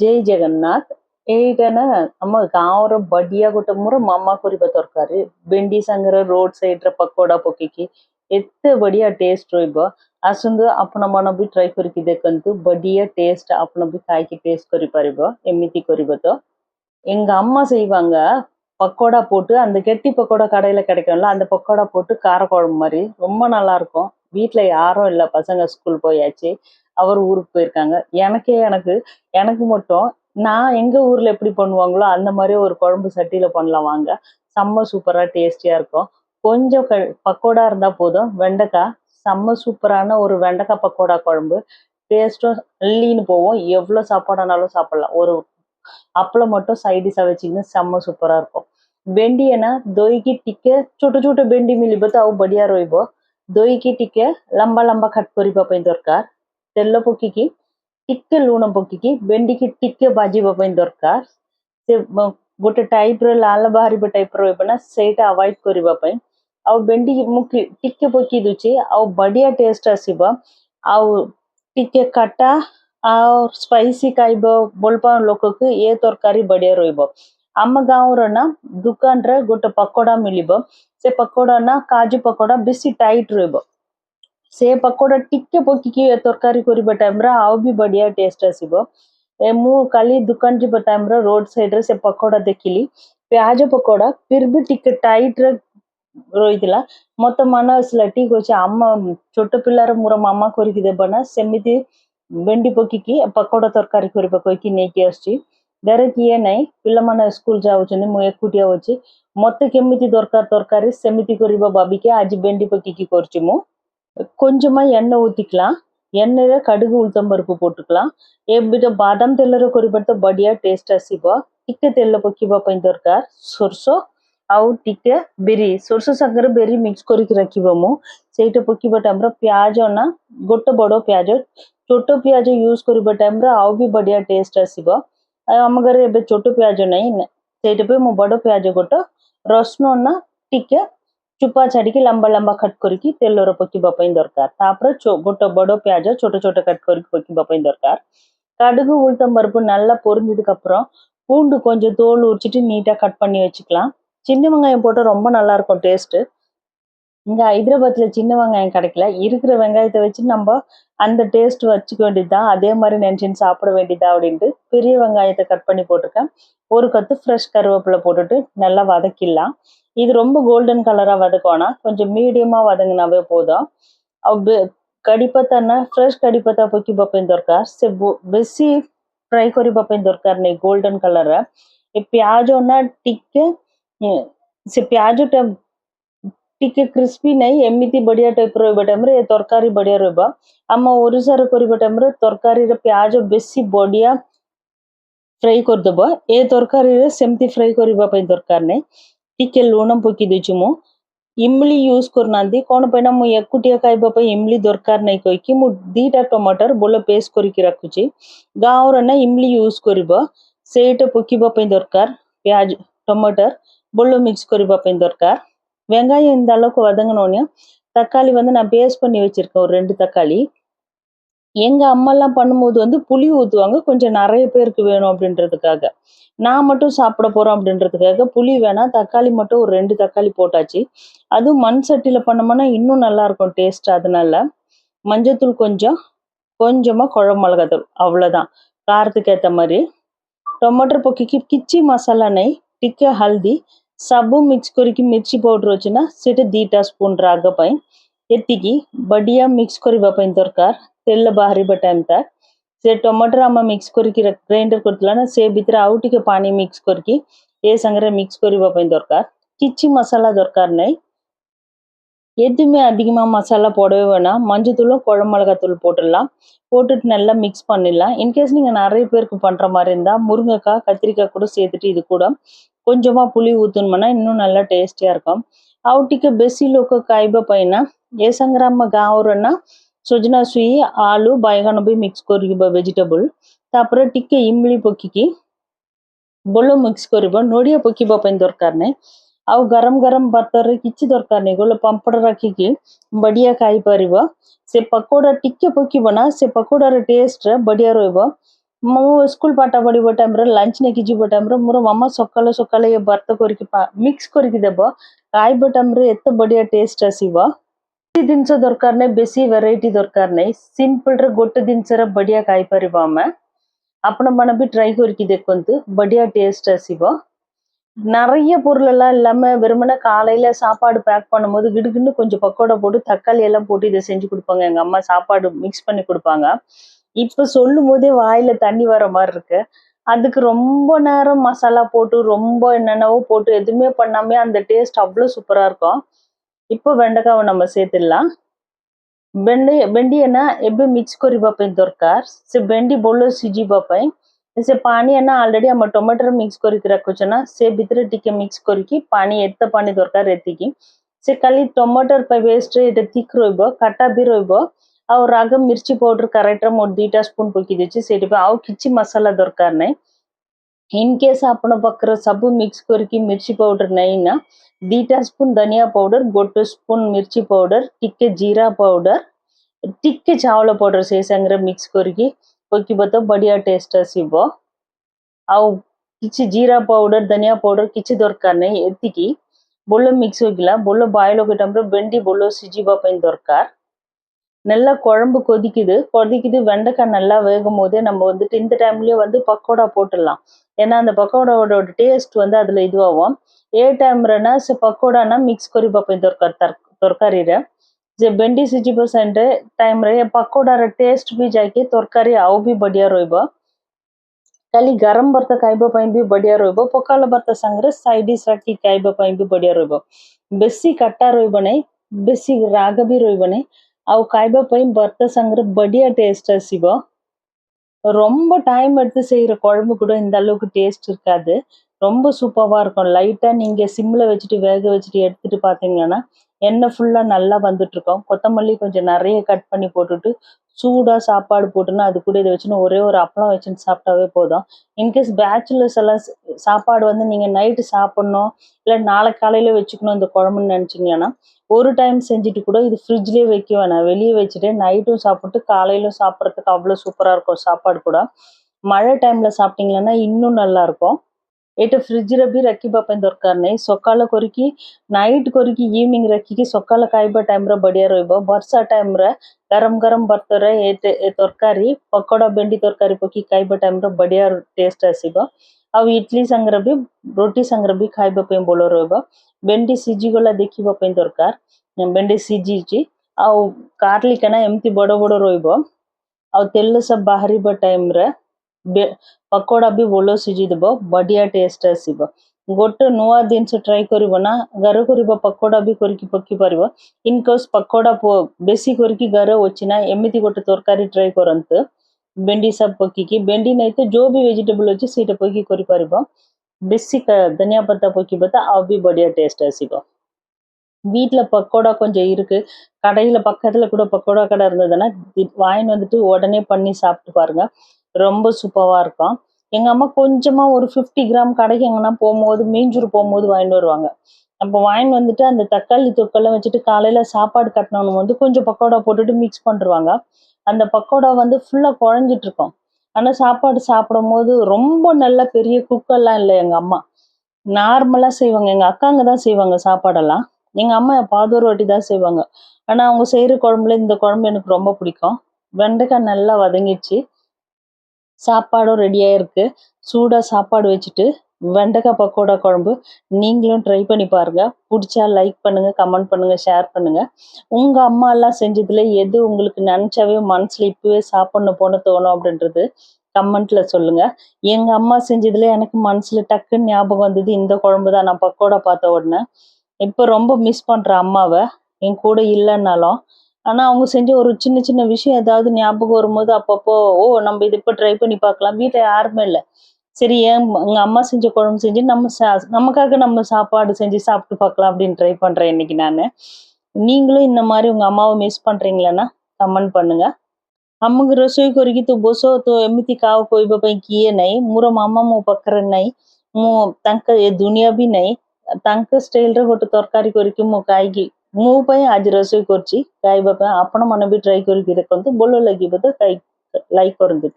ଜୟ ଜଗନ୍ନାଥ ଏଇଟା ନା ଆମ ଗାଁର ବଢିଆ ଗୋଟେ ମୋର ମାମା କରିବା ତରକାରୀ ଭେଣ୍ଡି ସାଙ୍ଗରେ ରୋଡ ସାଇଡରେ ପକୋଡା ପକେଇକି ଏତେ ବଢିଆ ଟେଷ୍ଟ ରହିବ ଆସନ୍ତୁ ଆପଣ ମାନେ ବି ଟ୍ରାଏ କରିକି ଦେଖନ୍ତୁ ବଢିଆ ଟେଷ୍ଟ ଆପଣ ବି ଖାଇକି ଟେଷ୍ଟ କରିପାରିବ ଏମିତି କରିବ ତ எங்க அம்மா செய்வாங்க பக்கோடா போட்டு அந்த கெட்டி பக்கோடா கடையில கிடைக்கும்ல அந்த பக்கோடா போட்டு காரக்குழம்பு மாதிரி ரொம்ப நல்லா இருக்கும் வீட்ல யாரும் இல்ல பசங்க ஸ்கூல் போயாச்சு அவர் ஊருக்கு போயிருக்காங்க. எனக்கே எனக்கு எனக்கு மட்டும் நான் எங்க ஊர்ல எப்படி பண்ணுவாங்களோ அந்த மாதிரி ஒரு குழம்பு சட்டியில பண்ணலாம் வாங்க. செம்ம சூப்பரா டேஸ்டியா இருக்கும். கொஞ்சம் க பக்கோடா இருந்தா போதும். வெண்டைக்காய் செம்ம சூப்பரான ஒரு வெண்டைக்காய் பக்கோடா குழம்பு. டேஸ்ட்டும் அள்ளின்னு போவோம். எவ்வளோ சாப்பாடானாலும் சாப்பிடலாம். ஒரு அப்பளம் மட்டும் சைடிஷாக வச்சிங்கன்னா செம்ம சூப்பராக இருக்கும். भेंडी आहे ना दोई की टिके छोटो छोटो भेंडी मिली बताओ बढ़िया रोईबो दोई லம்பா टिके लंबा लंबा खट ତେଲ ପକେଇକି ଟିକେ ଲୁଣ ପକେଇକି ଭେଣ୍ଡିକି ଟିକେ ଭାଜିବା ପାଇଁ ଦରକାର ସେ ମ- ଗୋଟେ ଟାଇପ ର ଲାଲ ବାହାରିବା ଟାଇପ ର ରହିବ ନା ସେଇଟା ଆଭଏଡ କରିବା ପାଇଁ ଆଉ ଭେଣ୍ଡି ମୁଁ କି- ଟିକେ ପକେଇ ଦଉଛି ଆଉ ବଢିଆ ଟେଷ୍ଟ ଆସିବ ଆଉ ଟିକେ ଖଟା ଆଉ ସ୍ପାଇସି ଖାଇବ ଭଲ ପାଉ ଲୋକକୁ ଏ ତରକାରୀ ବଢିଆ ରହିବ ଆମ ଗାଁର ନା ଦୋକାନରେ ଗୋଟେ ପକୋଡା ମିଳିବ ସେ ପକୋଡା ନା କାଜୁ ପକୋଡା ବେଶୀ ଟାଇଟ ରହିବ ସେ ପକୋଡା ଟିକେ ପକେଇକି ଏ ତରକାରୀ କରିବା ଟାଇମରେ ଆଉ ବି ବଢିଆ ଟେଷ୍ଟ ଆସିବ ଏ ମୁଁ କାଲି ଦୋକାନ ଯିବା ଟାଇମରେ ରୋଡ ସାଇଡରେ ସେ ପକୋଡା ଦେଖିଲି ପିଆଜ ପକୋଡା ଫିର ବି ଟିକେ ଟାଇଟରେ ରହିଥିଲା ମତେ ମନେ ଆସିଲା ଠିକ ଅଛି ଆମ ଛୋଟ ପିଲାର ମୋର ମାମା କରିକି ଦେବ ନା ସେମିତି ଭେଣ୍ଡି ପକେଇକି ପକୋଡା ତରକାରୀ କରିବା କହିକି ନେଇକି ଆସିଛି ଘରେ କିଏ ନାହିଁ ପିଲାମାନେ ସ୍କୁଲ ଯାଉଛନ୍ତି ମୁଁ ଏକୁଟିଆ ଅଛି ମତେ କେମିତି ଦରକାର ତରକାରୀ ସେମିତି କରିବା ଭାବିକି ଆଜି ଭେଣ୍ଡି ପକେଇକି କରୁଛି ମୁଁ கொஞ்சமா எண்ணெய் ஊத்திக்கலாம் எண்ணெயில கடுகு உளுத்தம் பருப்பு போட்டுக்கலாம் ଏବିଟ ବାଦାମ ତେଲରେ କରିବା ତ ବଢିଆ ଟେଷ୍ଟ ଆସିବ ଟିକେ ତେଲ ପକେଇବା ପାଇଁ ଦରକାର ସୋରିଷ ଆଉ ଟିକେ ବିରି ସୋରିଷ ସାଙ୍ଗରେ ବିରି ମିକ୍ସ କରିକି ରଖିବ ମୁଁ ସେଇଟା ପକେଇବା ଟାଇମରେ ପିଆଜ ନା ଗୋଟେ ବଡ ପିଆଜ ଛୋଟ ପିଆଜ ୟୁଜ କରିବା ଟାଇମରେ ଆଉ ବି ବଢିଆ ଟେଷ୍ଟ ଆସିବ ଆଉ ଆମ ଘରେ ଏବେ ଛୋଟ ପିଆଜ ନାହିଁ ନା- ସେଇଟା ପାଇଁ ମୁଁ ବଡ ପିଆଜ ଗୋଟେ ରସୁଣ ନା ଟିକେ ଚୁପା ଛାଡିକି ଲମ୍ବା ଲମ୍ବା କଟ୍ କରିକି ତେଲରେ ପକେଇବା ପାଇଁ ଦରକାର ତାପରେ ଛୋ- ଗୋଟେ ବଡ ପିଆଜ ଛୋଟ ଛୋଟ କଟ୍ କରିକି ପକେଇବା ପାଇଁ ଦରକାର கடுகு உளுத்தம் பருப்பு நல்லா பொரிஞ்சதுக்கு அப்புறம் பூண்டு கொஞ்சம் தோல் உரிச்சிட்டு நீட்டா கட் பண்ணி வச்சுக்கலாம் சின்ன வெங்காயம் போட்டு ரொம்ப நல்லா இருக்கும் டேஸ்ட் இங்கே ஹைதராபாத்தில் சின்ன வெங்காயம் கிடைக்கல. இருக்கிற வெங்காயத்தை வச்சு நம்ம அந்த டேஸ்ட் வச்சுக்க வேண்டியதுதான். அதே மாதிரி நினச்சின்னு சாப்பிட வேண்டியதா அப்படின்ட்டு பெரிய வெங்காயத்தை கட் பண்ணி போட்டிருக்கேன். ஒரு கத்து ஃப்ரெஷ் கருவேப்பிலை போட்டுட்டு நல்லா வதக்கிடலாம். இது ரொம்ப கோல்டன் கலராக வதக்கோனா கொஞ்சம் மீடியமாக வதங்கினாவே போதும். ಕಡಿಪತನ ಫ್ರೆಶ್ ಕಡಿಪತ ಪೊಕ್ಕಿ ಬಪ್ಪೆನ್ ದೊರ್ಕಾರ್ ಸೆ ஃப்ரை ಫ್ರೈ ಕೊರಿ ಬಪ್ಪೆನ್ நீ கோல்டன் ಗೋಲ್ಡನ್ ಕಲರ್ ಪ್ಯಾಜ್ ಒನ್ನ ಟಿಕ್ಕೆ ಸೆ ಪ್ಯಾಜ್ ଟିକେ କ୍ରିସ୍ପି ନାହିଁ ଏମିତି ବଢ଼ିଆ ଟାଇପ୍ର ରହିବା ଟାଇମ୍ରେ ଏ ତରକାରୀ ବଢ଼ିଆ ରହିବ ଆମ ଓଡ଼ିଶାରେ କରିବା ଟାଇମ୍ରେ ତରକାରୀରେ ପିଆଜ ବେଶୀ ବଢ଼ିଆ ଫ୍ରାଏ କରିଦେବ ଏ ତରକାରୀରେ ସେମିତି ଫ୍ରାଏ କରିବା ପାଇଁ ଦରକାର ନାହିଁ ଟିକେ ଲୁଣ ପକେଇ ଦେଇଛି ମୁଁ ଇମ୍ଲି ୟୁଜ୍ କରୁନାହାନ୍ତି କ'ଣ ପାଇଁ ନା ମୁଁ ଏକୁଟିଆ ଖାଇବା ପାଇଁ ଇମ୍ଲି ଦରକାର ନାହିଁ କହିକି ମୁଁ ଦୁଇଟା ଟମାଟର ଭଲ ପେଷ୍ଟ କରିକି ରଖୁଛି ଗାଁର ନା ଇମ୍ଲି ୟୁଜ୍ କରିବ ସେଇଟା ପକିବା ପାଇଁ ଦରକାର ପିଆଜ ଟମାଟର ଭଲ ମିକ୍ସ କରିବା ପାଇଁ ଦରକାର வெங்காயம் இந்த அளவுக்கு வதங்கினோடனே தக்காளி வந்து நான் பேஸ்ட் பண்ணி வச்சுருக்கேன். ஒரு ரெண்டு தக்காளி. எங்கள் அம்மாலாம் பண்ணும்போது வந்து புளி ஊற்றுவாங்க கொஞ்சம் நிறைய பேருக்கு வேணும் அப்படின்றதுக்காக. நான் மட்டும் சாப்பிட போகிறோம் அப்படின்றதுக்காக புளி வேணாம். தக்காளி மட்டும் ஒரு ரெண்டு தக்காளி போட்டாச்சு. அதுவும் மண் சட்டியில் பண்ணோம்னா இன்னும் நல்லாயிருக்கும் டேஸ்ட் அதனால. மஞ்சத்தூள் கொஞ்சம் கொஞ்சமாக குழம்பு மிளகாத்தூள். அவ்வளோதான் காரத்துக்கு ஏற்ற மாதிரி. டொமேட்டோ பொக்கிக்கு கிச்சி மசாலா நெய் டிக்க ஹல்தி ସବୁ ମିକ୍ସ କରିକି ମିର୍ଚି ପାଉଡର ଅଛି ନା ସେଇଟା ଦିଟା ସ୍ପୁନ ରାଗ ପାଇଁ ଏତିକି ବଢିଆ ମିକ୍ସ କରିବା ପାଇଁ ଦରକାର ତେଲ ବାହାରିବା ଟାଇମ ଟା ସେ ଟମାଟର ଆମେ ମିକ୍ସ କରିକି ଗ୍ରାଇଣ୍ଡର କରିଥିଲା ନା ସେ ଭିତରେ ଆଉ ଟିକେ ପାଣି ମିକ୍ସ କରିକି ଏ ସାଙ୍ଗରେ ମିକ୍ସ କରିବା ପାଇଁ ଦରକାର କିଛି ମସଲା ଦରକାର ନାହିଁ எதுவுமே அதிகமா மசாலா போடவே வேணாம் மஞ்சத்தூளும் குழம்பு மிளகாத்தூள் போட்டுடலாம் போட்டுட்டு நல்லா மிக்ஸ் பண்ணிடலாம் இன்கேஸ் நீங்க நிறைய பேருக்கு பண்ற மாதிரி இருந்தா முருங்கைக்காய் கத்திரிக்காய் கூட சேர்த்துட்டு இது கூட கொஞ்சமா புளி ஊத்தணும்னா இன்னும் நல்லா டேஸ்டியா இருக்கும் ଆଉ ଟିକେ ବେଶୀ ଲୋକ ଖାଇବା ପାଇଁ ନା ଏ ସାଙ୍ଗରେ ଆମ ଗାଁର ନା ସଜନା ଛୁଇଁ ଆଳୁ ବାଇଗଣ ବି ମିକ୍ସ କରିବ ଭେଜିଟେବୁଲ ତାପରେ ଟିକେ ଇମଲି ପକେଇକି ଭଲ ମିକ୍ସ କରିବ ନଡ଼ିଆ ପକେଇବା ପାଇଁ ଦରକାର ନାହିଁ ଆଉ ଗରମ ଗରମ ଭାତରେ କିଛି ଦରକାର ନାହିଁ ଗୋଟେ ପାମ୍ପଡ଼ ରଖିକି ବଢିଆ ଖାଇପାରିବ ସେ ପକୋଡା ଟିକେ ପକେଇବ ନା ସେ ପକୋଡାର ଟେଷ୍ଟ ବଢିଆ ରହିବ ମୁଁ ସ୍କୁଲ ପାଠ ପଢିବା ଟାଇମରେ ଲଞ୍ଚ ନେଇକି ଯିବା ଟାଇମରେ ମୋର ମାମା ସକାଳୁ ସକାଳୁ ଏ ଭର୍ତ୍ତ କରିକି ମିକ୍ସ କରିକି ଦେବ ଖାଇବା ଟାଇମରେ ଏତେ ବଢିଆ ଟେଷ୍ଟ ଆସିବ ବେଶୀ ଜିନିଷ ଦରକାର ନାହିଁ ବେଶୀ ଭେରାଇଟି ଦରକାର ନାହିଁ ସିମ୍ପଲରେ ଗୋଟେ ଜିନିଷରେ ବଢିଆ ଖାଇପାରିବ ଆମେ ଆପଣମାନେ ବି ட்ரை କରିକି ଦେଖନ୍ତୁ ବଢିଆ டேஸ்ட் ଆସିବ நிறைய பொருள் எல்லாம் இல்லாம வெறுமனே காலையில சாப்பாடு பேக் பண்ணும்போது கிடுகிடுன்னு கொஞ்சம் பக்கோடா போட்டு தக்காளி எல்லாம் போட்டு இதை செஞ்சு கொடுப்பாங்க எங்க அம்மா சாப்பாடு மிக்ஸ் பண்ணி கொடுப்பாங்க இப்ப சொல்லும் போதே வாயில தண்ணி வர மாதிரி இருக்கு அதுக்கு ரொம்ப நேரம் மசாலா போட்டு ரொம்ப என்னென்னவோ போட்டு எதுவுமே பண்ணாம அந்த டேஸ்ட் அவ்வளோ சூப்பரா இருக்கும் இப்போ வெண்டைக்காவை நம்ம சேர்த்துடலாம் ବେଣ୍ଡି ଭେଣ୍ଡି ନା ଏବେ ମିକ୍ସ କରିବା ପାଇଁ ଦରକାର ସେ ଭେଣ୍ଡି ଭଲ ସିଝିବା ପାଇଁ ସେ ପାଣି ନା ଅଲରେଡି ଆମ ଟମାଟର ମିକ୍ସ କରିକି ରଖୁଛେ ନା ସେ ଭିତରେ ଟିକେ ମିକ୍ସ କରିକି ପାଣି ଏତେ ପାଣି ଦରକାର ଏତିକି ସେ ଖାଲି ଟମାଟର ପେଷ୍ଟରେ ଏଇଟା ଥିକ୍ ରହିବ କାଟା ବି ରହିବ ଆଉ ରାଗ ମିର୍ଚି ପାଉଡର୍ కరెక్ట్గా ମୋର ଦୁଇଟା ସ୍ପୁନ୍ ପକେଇ ଦେଇଛି ସେଇଥିପାଇଁ ଆଉ କିଛି ମସଲା ଦରକାର ନାହିଁ ଇନ୍ କେସ୍ ଆପଣ ପାଖରେ ସବୁ ମିକ୍ସ କରିକି ମିର୍ଚି ପାଉଡର୍ ନାହିଁ ନା ଦୁଇଟା ସ୍ପୁନ୍ ଧନିଆ ପାଉଡର୍ ଗୋଟେ ସ୍ପୁନ୍ ମିର୍ଚି ପାଉଡର୍ ଟିକେ ଜିରା ପାଉଡର୍ ଟିକେ ଚାଉଳ ପାଉଡର୍ ସେଇ ସାଙ୍ଗରେ ମିକ୍ସ କରିକି ପକେଇବ ତ ବଢ଼ିଆ ଟେଷ୍ଟ ଆସିବ ଆଉ କିଛି ଜିରା ପାଉଡର୍ ଧନିଆ ପାଉଡର୍ କିଛି ଦରକାର ନାହିଁ ଏତିକି ବୋଲ ମିକ୍ସ ହୋଇଗଲା ବୋଲ ବାଇଲ ଗୋଟେ ଟାଇମ୍ରେ ଭେଣ୍ଡି ବୋଲ ସିଝିବା ପାଇଁ ଦରକାର நல்லா குழம்பு கொதிக்குது கொதிக்குது வெண்டைக்காய் நல்லா வேகும் போதே நம்ம வந்துட்டு இந்த டைம்லயே வந்து பக்கோடா போட்டுடலாம் ஏன்னா அந்த பக்கோடாவோட டேஸ்ட் வந்து அதுல இதுவாகும் ଏ ଟାଇମ୍ରେ ନା ସେ ପକୋଡ଼ାନା ମିକ୍ସ କରିବା ପାଇଁ ଦରକାର ତର ତରକାରୀରେ ଯେ ଭେଣ୍ଡି ସିଝିବ ସେଣ୍ଡେ ଟାଇମ୍ରେ ଏ ପକୋଡ଼ାର ଟେଷ୍ଟ ବି ଯାଇକି ତରକାରୀ ଆଉ ବି ବଢ଼ିଆ ରହିବ ଖାଲି ଗରମ ଭାତ ଖାଇବା ପାଇଁ ବି ବଢ଼ିଆ ରହିବ ପଖାଳ ଭାତ ସାଙ୍ଗରେ ସାଇଡ୍ ଡିସ୍ ରାଖି ଖାଇବା ପାଇଁ ବି ବଢ଼ିଆ ରହିବ ବେଶୀ କାଟା ରହିବ ନାହିଁ ବେଶୀ ରାଗ ବି ରହିବ ନାହିଁ ಅವು ಕಾಯ್ಬಾ ಪೈ ಬರ್ತ ಸಂಗ್ರ ಬಡಿಯ டேஸ்டா சிவா. ரொம்ப டைம் எடுத்து செய்கிற குழம்பு கூட இந்த அளவுக்கு டேஸ்ட் இருக்காது. ரொம்ப சூப்பராக இருக்கும். லைட்டாக நீங்கள் சிம்மில் வச்சுட்டு வேக வச்சுட்டு எடுத்துகிட்டு பார்த்தீங்கன்னா எண்ணெய் ஃபுல்லாக நல்லா வந்துட்டு கொத்தமல்லி கொஞ்சம் நிறைய கட் பண்ணி போட்டுட்டு சூடாக சாப்பாடு போட்டுன்னா அது கூட இதை வச்சுன்னு ஒரே ஒரு அப்பளம் வச்சுன்னு சாப்பிட்டாவே போதும். இன்கேஸ் பேச்சுலர்ஸ் எல்லாம் சாப்பாடு வந்து நீங்கள் நைட்டு சாப்பிட்ணும் இல்லை நாளை காலையில் வச்சுக்கணும் இந்த குழம்புன்னு நினச்சிங்களேன்னா ஒரு டைம் செஞ்சுட்டு கூட இது ஃப்ரிட்ஜ்லேயே வைக்க வேணாம். வெளியே வச்சுட்டு நைட்டும் சாப்பிட்டு காலையிலும் சாப்பிட்றதுக்கு அவ்வளோ சூப்பராக இருக்கும் சாப்பாடு கூட. மழை டைமில் சாப்பிட்டீங்கன்னா இன்னும் நல்லா ଏଇଟା ఫ్రిడ్జ్ ବି ରଖିବା ପାଇଁ ଦରକାର ନାହିଁ ସକାଳ କରିକି ନାଇଟ୍ କରିକି ଇଭିନିଂ ରଖିକି ସକାଳ ଖାଇବା ଟାଇମ୍ରେ ବଢ଼ିଆ ରହିବ ବର୍ଷା ଟାଇମ୍ ରେ ଗରମ ଗରମ ବର୍ତ୍ତରେ ଏ ତରକାରୀ ପକୋଡ଼ା ଭେଣ୍ଡି ତରକାରୀ ପକେଇ ଖାଇବା ଟାଇମ୍ରେ ର ବଢ଼ିଆ ଟେଷ୍ଟ ଆସିବ ଆଉ ଇଟିଲି ସାଙ୍ଗରେ ବି ରୁଟି ସାଙ୍ଗରେ ବି ଖାଇବା ପାଇଁ ଭଲ ରହିବ ଭେଣ୍ଡି ସିଝିଗଲା ଦେଖିବା ପାଇଁ ଦରକାର ଭେଣ୍ଡି ସିଝିଛି ଆଉ କାର୍ଲିକନା ଏମିତି ବଡ଼ ବଡ଼ ରହିବ ଆଉ ତେଲ ସବୁ ବାହାରିବା ଟାଇମ୍ରେ ପକୋଡ଼ା ବି ଭଲ ସିଝିଦେବ ବଢ଼ିଆ ଟେଷ୍ଟ ଆସିବ ଗୋଟେ ନୂଆ ଜିନିଷ ଟ୍ରାଏ କରିବ ନା ଘର କରିବ ପକୋଡ଼ା ବି କରିକି ପକିପାରିବ ଇନକସ୍ ପକୋଡ଼ା ବେଶୀ କରିକି ଘର ଅଛି ନା ଏମିତି ଗୋଟେ ତରକାରୀ ଟ୍ରାଏ କରନ୍ତୁ ଭେଣ୍ଡି ସବ ପକିକି ଭେଣ୍ଡି ନାହିଁ ତ ଯେଉଁ ବି ଭେଜିଟେବୁଲ୍ ଅଛି ସେଇଟା ପକିକି କରିପାରିବ ବେଶୀ ଧନିଆ ପତା ପକିବ ତ ଆଉ ବି ବଢ଼ିଆ ଟେଷ୍ଟ ଆସିବ வீட்டில் பக்கோடா கொஞ்சம் இருக்கு. கடையில் பக்கத்தில் கூட பக்கோடா கடை இருந்ததுன்னா வாங்கின்னு வந்துட்டு உடனே பண்ணி சாப்பிட்டு பாருங்க. ரொம்ப சூப்பராக இருக்கும். எங்கள் அம்மா கொஞ்சமாக ஒரு ஃபிஃப்டி கிராம் கடைக்கு எங்கன்னா போகும்போது மீஞ்சூர் போகும்போது வாங்கிட்டு வருவாங்க. அப்போ வாங்கிட்டு வந்துட்டு அந்த தக்காளி தொக்கெல்லாம் வச்சுட்டு காலையில் சாப்பாடு கட்டினவங்க வந்து கொஞ்சம் பக்கோடா போட்டுட்டு மிக்ஸ் பண்ணிருவாங்க. அந்த பக்கோடா வந்து ஃபுல்லாக குழஞ்சிட்டு இருக்கும். ஆனால் சாப்பாடு சாப்பிடும் போது ரொம்ப நல்ல பெரிய குக்கெல்லாம் இல்லை எங்கள் அம்மா. நார்மலாக செய்வாங்க. எங்கள் அக்காங்க தான் செய்வாங்க சாப்பாடெல்லாம். எங்கள் அம்மா பாதூர் ஒரு வாட்டி தான் செய்வாங்க. ஆனால் அவங்க செய்கிற குழம்புல இந்த குழம்பு எனக்கு ரொம்ப பிடிக்கும். வெண்டைக்காய் நல்லா வதங்கிடுச்சு. சாப்பாடும் ரெடியாக இருக்கு சூடாக சாப்பாடு வச்சுட்டு வெண்டைக்காய் பக்கோடா குழம்பு நீங்களும் ட்ரை பண்ணி பாருங்க. பிடிச்சா லைக் பண்ணுங்க கமெண்ட் பண்ணுங்க ஷேர் பண்ணுங்க. உங்க அம்மா எல்லாம் எது உங்களுக்கு நினச்சாவே மனசில் இப்போவே சாப்பிட்ணும் போன தோணும் அப்படின்றது கமெண்ட்ல சொல்லுங்க. எங்க அம்மா செஞ்சதுல எனக்கு மனசுல டக்குன்னு ஞாபகம் வந்தது இந்த குழம்பு தான். நான் பக்கோடா பார்த்த உடனே இப்போ ரொம்ப மிஸ் பண்றேன் அம்மாவை என் கூட இல்லைன்னாலும் ஆனா அவங்க செஞ்ச ஒரு சின்ன சின்ன விஷயம் ஏதாவது ஞாபகம் வரும்போது அப்பப்போ ஓ நம்ம இது இப்போ ட்ரை பண்ணி பார்க்கலாம் வீட்டில் யாருமே இல்லை சரி ஏன் எங்க அம்மா செஞ்ச குழம்பு செஞ்சு நம்ம சா- நமக்காக நம்ம சாப்பாடு செஞ்சு சாப்பிட்டு பார்க்கலாம் அப்படின்னு ட்ரை பண்றேன் இன்னைக்கு நான் நீங்களும் இந்த மாதிரி உங்க அம்மாவை மிஸ் பண்றீங்களன்னா கமெண்ட் பண்ணுங்க ଆମକୁ ରୋଷେଇ କରିକି ତୁ ବସ ତ ଏମିତି କାହା କହିବା ପାଇଁ କିଏ ନାହିଁ ମୋର ମାମା ମୋ ପାଖରେ ନାହିଁ ମୁଁ ତାଙ୍କ ଏ ଦୁନିଆ ବି ନାହିଁ ତାଙ୍କ ଷ୍ଟାଇଲରେ ଗୋଟେ ତରକାରୀ କରିକି ମୁଁ ଖାଇକି ମୋ ପାଇଁ ଆଜି ରୋଷେଇ କରୁଛି ଖାଇବା ପାଇଁ ଆପଣ ମାନେ ବି ଟ୍ରାଏ କରିକି ଦେଖନ୍ତୁ ଭଲ ଲାଗିବ ତ ଲାଇକ୍ କରନ୍ତୁ